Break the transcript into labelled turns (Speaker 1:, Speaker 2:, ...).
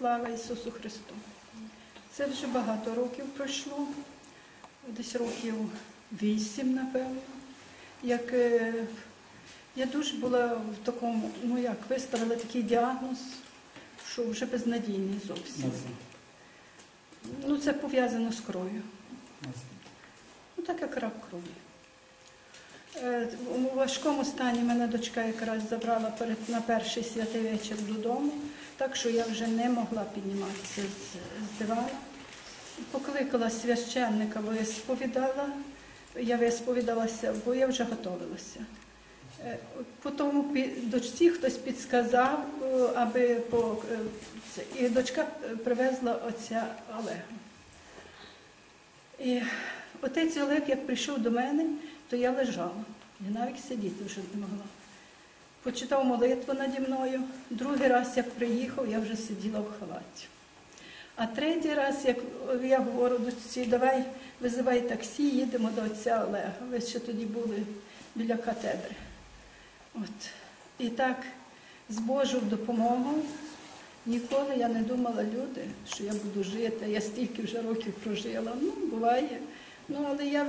Speaker 1: Слава Ісусу Христу! Це вже багато років пройшло, десь років вісім, напевно. Як е, я дуже була в такому, ну як, виставили такий діагноз, що вже безнадійний зовсім. Ну, це пов'язано з кров'ю. Ну, так як рак крові. Е, У важкому стані мене дочка якраз забрала на перший святий вечір додому, так що я вже не могла підніматися з, з дивана. Покликала священника, висповідала. Я висповідалася, бо я вже готувалася. Е, Потім дочці хтось підсказав, е, аби по і дочка привезла отця Олега. І отець Олег, як прийшов до мене, то я лежала. Я навіть сидіти вже не могла. Почитав молитву наді мною. Другий раз, як приїхав, я вже сиділа в халаті. А третій раз, як я говорю дочці, давай визивай таксі, їдемо до отця Олега. Ви ще тоді були біля катедри. От. І так, з Божою допомогою, ніколи я не думала, люди, що я буду жити. Я стільки вже років прожила. Ну, буває. Ну, але я